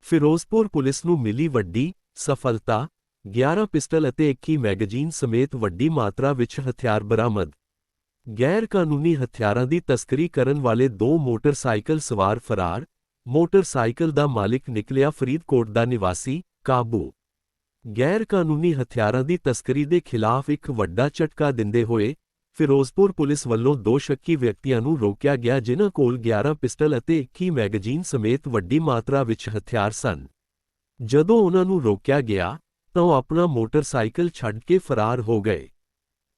Firozpur police ਨੂੰ ਮਿਲੀ ਵੱਡੀ ਸਫਲਤਾ। 11 ਪਿਸਟਲ ਅਤੇ 21 ਮੈਗਜ਼ੀਨ ਸਮੇਤ ਵੱਡੀ ਮਾਤਰਾ ਵਿੱਚ ਹਥਿਆਰ ਬਰਾਮਦ। ਗੈਰ ਕਾਨੂੰਨੀ ਹਥਿਆਰਾਂ ਦੀ ਤਸਕਰੀ ਕਰਨ ਵਾਲੇ ਦੋ ਮੋਟਰਸਾਈਕਲ ਸਵਾਰ ਫਰਾਰ। ਮੋਟਰਸਾਈਕਲ ਦਾ ਮਾਲਕ ਨਿਕਲਿਆ ਫਰੀਦਕੋਟ ਦਾ ਨਿਵਾਸੀ, ਕਾਬੂ। ਗੈਰ ਕਾਨੂੰਨੀ ਹਥਿਆਰਾਂ ਦੀ ਤਸਕਰੀ ਦੇ ਖਿਲਾਫ ਇੱਕ ਵੱਡਾ ਝਟਕਾ ਦਿੰਦੇ ਹੋਏ ਫਿਰੋਜ਼ਪੁਰ ਪੁਲਿਸ ਵੱਲੋਂ ਦੋ ਸ਼ੱਕੀ ਵਿਅਕਤੀਆਂ ਨੂੰ ਰੋਕਿਆ ਗਿਆ, ਜਿਨ੍ਹਾਂ ਕੋਲ 11 ਪਿਸਟਲ ਅਤੇ 21 ਮੈਗਜ਼ੀਨ ਸਮੇਤ ਵੱਡੀ ਮਾਤਰਾ ਵਿੱਚ ਹਥਿਆਰ ਸਨ। ਜਦੋਂ ਉਹਨਾਂ ਨੂੰ ਰੋਕਿਆ ਗਿਆ, ਤਾਂ ਉਹ ਆਪਣਾ ਮੋਟਰਸਾਈਕਲ ਛੱਡ ਕੇ ਫਰਾਰ ਹੋ ਗਏ।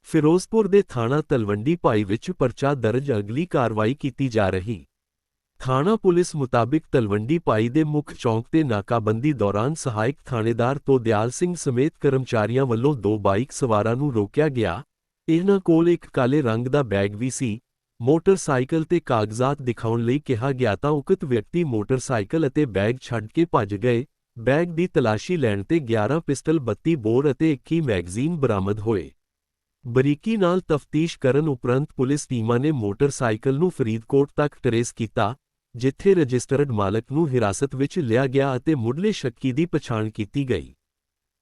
ਫਿਰੋਜ਼ਪੁਰ ਦੇ ਥਾਣਾ ਤਲਵੰਡੀ ਭਾਈ ਵਿੱਚ ਪਰਚਾ ਦਰਜ, ਅਗਲੀ ਕਾਰਵਾਈ ਕੀਤੀ ਜਾ ਰਹੀ। ਥਾਣਾ ਪੁਲਿਸ ਮੁਤਾਬਿਕ ਤਲਵੰਡੀ ਭਾਈ ਦੇ ਮੁੱਖ ਚੌਂਕ ਤੇ ਨਾਕਾਬੰਦੀ ਦੌਰਾਨ ਸਹਾਇਕ ਥਾਣੇਦਾਰ ਤੋਂ ਦਿਆਲ ਸਿੰਘ ਸਮੇਤ ਕਰਮਚਾਰੀਆਂ ਵੱਲੋਂ ਦੋ ਬਾਈਕ ਸਵਾਰਾਂ ਨੂੰ ਰੋਕਿਆ ਗਿਆ ਇਹਨਾਂ ਕੋਲ ਇੱਕ ਕਾਲੇ ਰੰਗ ਦਾ ਬੈਗ ਵੀ ਸੀ। ਮੋਟਰਸਾਈਕਲ ਤੇ ਕਾਗਜ਼ਾਤ ਦਿਖਾਉਣ ਲਈ ਕਿਹਾ ਗਿਆ ਤਾਂ ਉਕਤ ਵਿਅਕਤੀ ਮੋਟਰਸਾਈਕਲ ਅਤੇ ਬੈਗ ਛੱਡ ਕੇ ਭੱਜ ਗਏ। ਬੈਗ ਦੀ ਤਲਾਸ਼ੀ ਲੈਣ ਤੇ 11 ਪਿਸਟਲ 32 ਬੋਰ ਅਤੇ 21 ਮੈਗਜ਼ੀਨ ਬਰਾਮਦ ਹੋਏ। ਬਰੀਕੀ ਨਾਲ ਤਫਤੀਸ਼ ਕਰਨ ਉਪਰੰਤ ਪੁਲਿਸ ਟੀਮਾਂ ਨੇ ਮੋਟਰਸਾਈਕਲ ਨੂੰ ਫਰੀਦਕੋਟ ਤੱਕ ਟਰੇਸ ਕੀਤਾ, ਜਿੱਥੇ ਰਜਿਸਟਰਡ ਮਾਲਕ ਨੂੰ ਹਿਰਾਸਤ ਵਿੱਚ ਲਿਆ ਗਿਆ ਅਤੇ ਮੁੱਢਲੇ ਸ਼ੱਕੀ ਦੀ ਪਛਾਣ ਕੀਤੀ ਗਈ।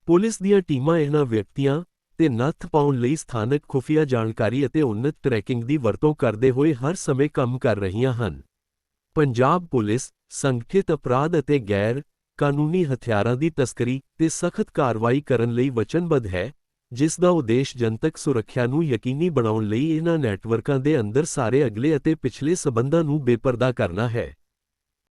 ਪੁਲਿਸ ਦੀਆਂ ਟੀਮਾਂ ਇਹਨਾਂ ਵਿਅਕਤੀਆਂ ਤੇ ਨੱਥ ਪਾਉਣ ਲਈ ਸਥਾਨਕ ਖੁਫੀਆ ਜਾਣਕਾਰੀ ਅਤੇ ਉન્નਤ ਟਰੈਕਿੰਗ ਦੀ ਵਰਤੋਂ ਕਰਦੇ ਹੋਏ ਹਰ ਸਮੇਂ ਕੰਮ ਕਰ ਰਹੀਆਂ ਹਨ। ਪੰਜਾਬ ਪੁਲਿਸ ਸੰਗਠਿਤ ਅਪਰਾਧ ਅਤੇ ਗੈਰ ਕਾਨੂੰਨੀ ਹਥਿਆਰਾਂ ਦੀ ਤਸਕਰੀ ਤੇ ਸਖਤ ਕਾਰਵਾਈ ਕਰਨ ਲਈ ਵਚਨਬੱਧ ਹੈ, ਜਿਸ ਦਾ ਉਦੇਸ਼ ਜਨਤਕ ਸੁਰੱਖਿਆ ਨੂੰ ਯਕੀਨੀ ਬਣਾਉਣ ਲਈ ਇਹਨਾਂ ਨੈਟਵਰਕਾਂ ਦੇ ਅੰਦਰ ਸਾਰੇ ਅਗਲੇ ਅਤੇ ਪਿਛਲੇ ਸਬੰਧਾਂ ਨੂੰ ਬੇਪਰਦਾ ਕਰਨਾ ਹੈ।